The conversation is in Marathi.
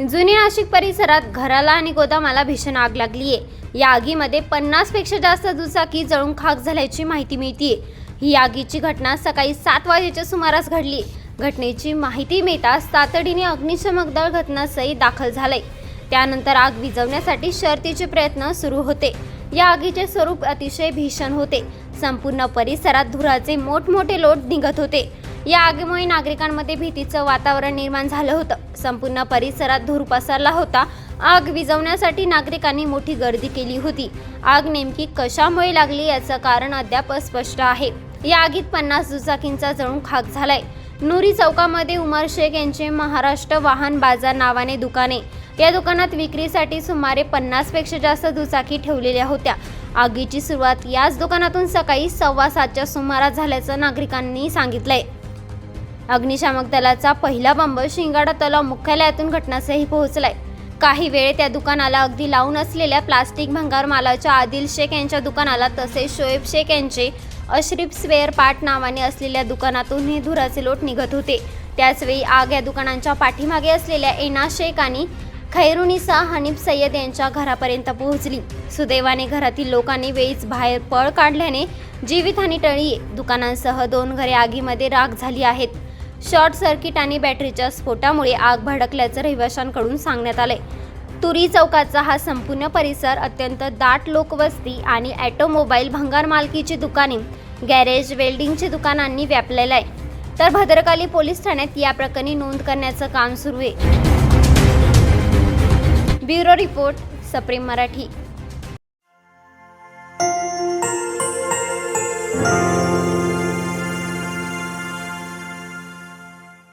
जुनी नाशिक परिसरात घराला आणि गोदामाला भीषण आग लागली आहे या आगीमध्ये पन्नासपेक्षा जास्त दुचाकी जळून खाक झाल्याची माहिती मिळते ही आगीची घटना सकाळी सात वाजेच्या सुमारास घडली. घटनेची माहिती मिळताच तातडीने अग्निशमक दल घटनास्थळी दाखल झालंय. त्यानंतर आग विझवण्यासाठी शर्तीचे प्रयत्न सुरू होते. या आगीचे स्वरूप अतिशय भीषण होते. संपूर्ण परिसरात धुराचे मोठमोठे लोट निघत होते. या आगीमुळे नागरिकांमध्ये भीतीचं वातावरण निर्माण झालं होतं. संपूर्ण परिसरात धूर पसरला होता. आग विझवण्यासाठी नागरिकांनी मोठी गर्दी केली होती. आग नेमकी कशामुळे लागली याचं कारण अद्याप स्पष्ट आहे. या आगीत पन्नास दुचाकींचा जळून खाक झालाय. नुरी चौकामध्ये उमर शेख यांचे महाराष्ट्र वाहन बाजार नावाने दुकाने या दुकानात विक्रीसाठी सुमारे पन्नासपेक्षा जास्त दुचाकी ठेवलेल्या होत्या. आगीची सुरुवात याच दुकानातून सकाळी सव्वा सातच्या सुमारास झाल्याचं नागरिकांनी सांगितलंय. अग्निशामक दलाचा पहिला बंब शिंगाडा तलाव मुख्यालयातून घटनास्थळी पोहोचलाय. काही वेळ त्या दुकानाला अगदी लावून असलेल्या प्लास्टिक भंगार मालाच्या आदिल शेख यांच्या दुकानाला तसेच शोएब शेख यांचे अश्रीफ स्वेअर पार्ट नावाने असलेल्या दुकानातून हे धुराचे लोट निघत होते. त्याचवेळी आग या दुकानांच्या पाठीमागे असलेल्या एना शेख आणि खैरुनिसा हनीफ सय्यद यांच्या घरापर्यंत पोहोचली. सुदैवाने घरातील लोकांनी वेळीच बाहेर पळ काढल्याने जीवितहानी टळी. दुकानांसह दोन घरे आगीमध्ये राख झाली आहेत. शॉर्ट सर्किट आणि बॅटरीच्या स्फोटामुळे आग भडकल्याचं रहिवाशांकडून सांगण्यात आले तुरी चौकाचा हा संपूर्ण परिसर अत्यंत दाट लोकवस्ती आणि ॲटोमोबाईल भंगार मालकीची दुकाने गॅरेज वेल्डिंगची दुकानांनी व्यापलेलं आहे. तर भद्रकाली पोलीस ठाण्यात या प्रकरणी नोंद करण्याचं काम सुरू आहे. ब्युरो रिपोर्ट सप्रेम मराठी.